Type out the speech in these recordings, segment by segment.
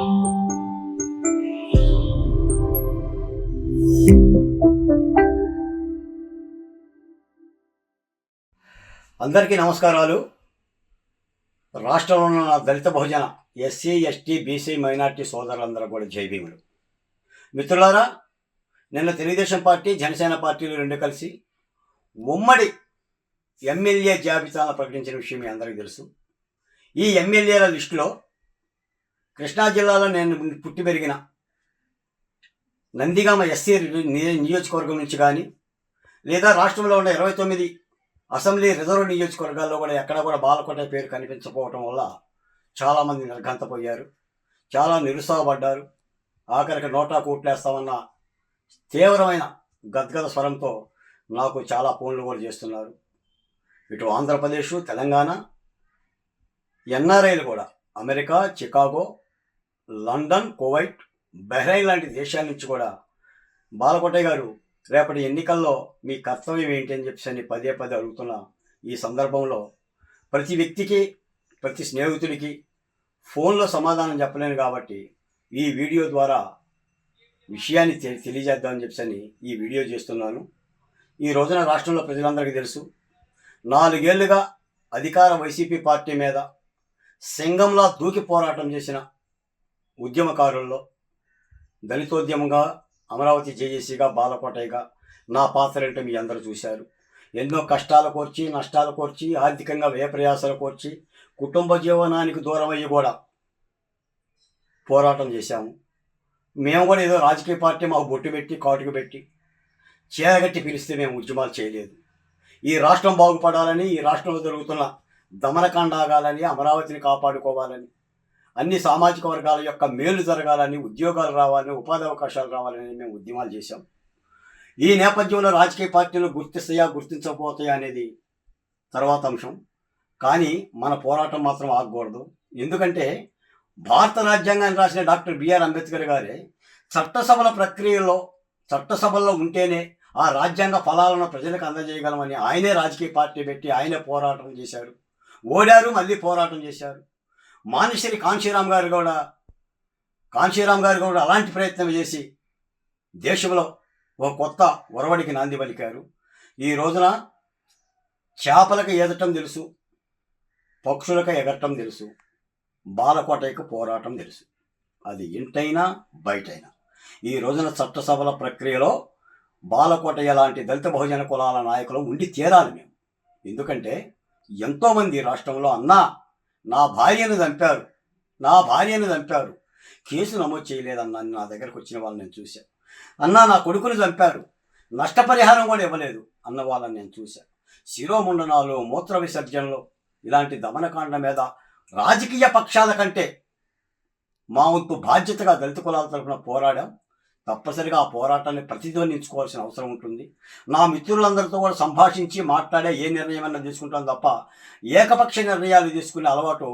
అందరికీ నమస్కారాలు. రాష్ట్రంలో ఉన్న దళిత బహుజన ఎస్సీ ఎస్టీ బీసీ మైనార్టీ సోదరులందరూ కూడా జై భీములు. మిత్రులారా నిన్న తెలుగుదేశం పార్టీ జనసేన పార్టీలు రెండు కలిసి ఉమ్మడి ఎమ్మెల్యే జాబితాను ప్రకటించిన విషయం మీ అందరికీ తెలుసు. ఈ ఎమ్మెల్యేల లిస్టులో కృష్ణా జిల్లాలో నేను పుట్టి పెరిగిన నందిగామ ఎస్సీ నియోజకవర్గం నుంచి కానీ లేదా రాష్ట్రంలో ఉన్న ఇరవై తొమ్మిది అసెంబ్లీ రిజర్వ్ నియోజకవర్గాల్లో కూడా ఎక్కడ కూడా బాలకోట పేరు కనిపించకపోవటం వల్ల చాలామంది నిర్ఘంతపోయారు. చాలా నిరుత్సాహపడ్డారు. ఆఖరికి నోటా కూట్లేస్తామన్న తీవ్రమైన గద్గద స్వరంతో నాకు చాలా ఫోన్లు కూడా చేస్తున్నారు. ఇటు ఆంధ్రప్రదేశ్ తెలంగాణ ఎన్ఆర్ఐలు కూడా America Chicago London Kuwait Bahrain లాంటి దేశాల నుంచి కూడా బాలకోటయ్య గారు రేపటి ఎన్నికల్లో మీ కర్తవ్యం ఏంటి అని చెప్పేసి అని పదే పదే అడుగుతున్న ఈ సందర్భంలో ప్రతి వ్యక్తికి ప్రతి స్నేహితుడికి ఫోన్లో సమాధానం చెప్పలేను కాబట్టి ఈ వీడియో ద్వారా విషయాన్ని తె తెలియజేద్దామని చెప్పని ఈ వీడియో చేస్తున్నాను. ఈ రోజున రాష్ట్రంలో ప్రజలందరికీ తెలుసు నాలుగేళ్ళుగా అధికార వైసీపీ పార్టీ మీద సింగంలా దూకి పోరాటం చేసిన ఉద్యమకారుల్లో దళితోద్యమంగా అమరావతి జేఏసీగా బాలకోటయ్యగా నా పాత్ర ఏంటో మీ అందరూ చూశారు. ఎన్నో కష్టాలు కోర్చి నష్టాలు కోర్చి ఆర్థికంగా వ్యయప్రయాసాలు కోర్చి కుటుంబ జీవనానికి దూరం అయ్యి కూడా పోరాటం చేశాము. మేము కూడా ఏదో రాజకీయ పార్టీ మాకు బొట్టు పెట్టి కాటుకు పెట్టి చేయగట్టి పిలిస్తే మేము ఉద్యమాలు చేయలేదు. ఈ రాష్ట్రం బాగుపడాలని ఈ రాష్ట్రంలో జరుగుతున్న దమనకాండ ఆగాలని అమరావతిని కాపాడుకోవాలని అన్ని సామాజిక వర్గాల యొక్క మేలు జరగాలని ఉద్యోగాలు రావాలని ఉపాధి అవకాశాలు రావాలని మేము ఉద్యమాలు చేశాం. ఈ నేపథ్యంలో రాజకీయ పార్టీలు గుర్తిస్తాయా గుర్తించకపోతాయా అనేది తర్వాత అంశం. కానీ మన పోరాటం మాత్రం ఆగకూడదు. ఎందుకంటే భారత రాజ్యాంగాన్ని రాసిన డాక్టర్ బిఆర్ అంబేద్కర్ గారే చట్టసభల ప్రక్రియలో చట్టసభల్లో ఉంటేనే ఆ రాజ్యాంగ ఫలాలను ప్రజలకు అందజేయగలమని ఆయనే రాజకీయ పార్టీ పెట్టి ఆయనే పోరాటం చేశారు. ఓడారు మళ్ళీ పోరాటం చేశారు. మానిశ్రీ కాంశీరామ్ గారు కూడా కాంశీరామ్ గారు కూడా అలాంటి ప్రయత్నం చేసి దేశంలో ఓ కొత్త ఒరవడికి నాంది పలికారు. ఈ రోజున చేపలకు ఎదటం తెలుసు పక్షులకు ఎగరటం తెలుసు బాలకోటయ్యకు పోరాటం తెలుసు. అది ఇంటైనా బయటైనా. ఈ రోజున చట్టసభల ప్రక్రియలో బాలకోటయ్య లాంటి దళిత బహుజన కులాల నాయకులు ఉండి తీరాలి మేము. ఎందుకంటే ఎంతోమంది రాష్ట్రంలో అన్నా నా భార్యను చంపారు. నా భార్యను చంపారు. కేసు నమోదు చేయలేదన్న నా దగ్గరకు వచ్చిన వాళ్ళని నేను చూశాను అన్నా నా కొడుకుని చంపారు. నష్టపరిహారం కూడా ఇవ్వలేదు అన్న వాళ్ళని నేను చూశాను శిరోముండనాలు మూత్ర విసర్జనలు ఇలాంటి దమనకాండ మీద రాజకీయ పక్షాల కంటే మా వంతు బాధ్యతగా దళిత కులాల తరఫున పోరాడాం. తప్పనిసరిగా ఆ పోరాటాన్ని ప్రతిధ్వనించుకోవాల్సిన అవసరం ఉంటుంది. నా మిత్రులందరితో కూడా సంభాషించి మాట్లాడే ఏ నిర్ణయం అన్నా తీసుకుంటాం తప్ప ఏకపక్ష నిర్ణయాలు తీసుకునే అలవాటు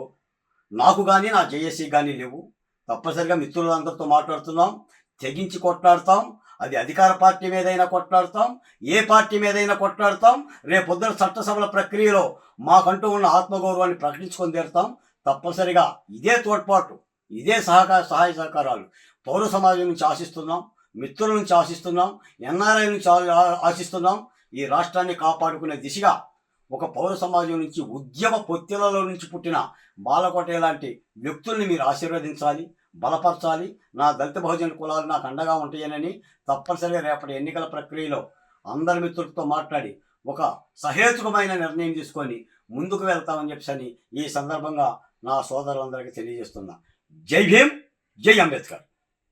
నాకు కానీ నా జేఏసీ కానీ లేవు. తప్పనిసరిగా మిత్రులందరితో మాట్లాడుతున్నాం తెగించి కొట్లాడతాం అది అధికార పార్టీ మీదైనా కొట్లాడతాం ఏ పార్టీ మీదైనా కొట్లాడతాం రేపొద్దున చట్టసభల ప్రక్రియలో మాకంటూ ఉన్న ఆత్మగౌరవాన్ని ప్రకటించుకొని తీరుతాం. తప్పనిసరిగా ఇదే తోడ్పాటు ఇదే సహకార సహాయ సహకారాలు. పౌర సమాజం నుంచి ఆశిస్తున్నాం మిత్రుల నుంచి ఆశిస్తున్నాం ఎన్ఆర్ఐ నుంచి ఆశిస్తున్నాం. ఈ రాష్ట్రాన్ని కాపాడుకునే దిశగా ఒక పౌర సమాజం నుంచి ఉద్యమ పొత్తిలలో నుంచి పుట్టిన బాలకోట లాంటి వ్యక్తుల్ని మీరు ఆశీర్వదించాలి బలపరచాలి. నా దళిత బహుజన కులాలు నాకు అండగా ఉంటాయనని తప్పనిసరిగా రేపటి ఎన్నికల ప్రక్రియలో అందరి మిత్రులతో మాట్లాడి ఒక సహేతుకమైన నిర్ణయం తీసుకొని ముందుకు వెళ్తామని చెప్పని ఈ సందర్భంగా నా సోదరులందరికీ తెలియజేస్తున్నా. జై భీమ్ జై అంబేద్కర్.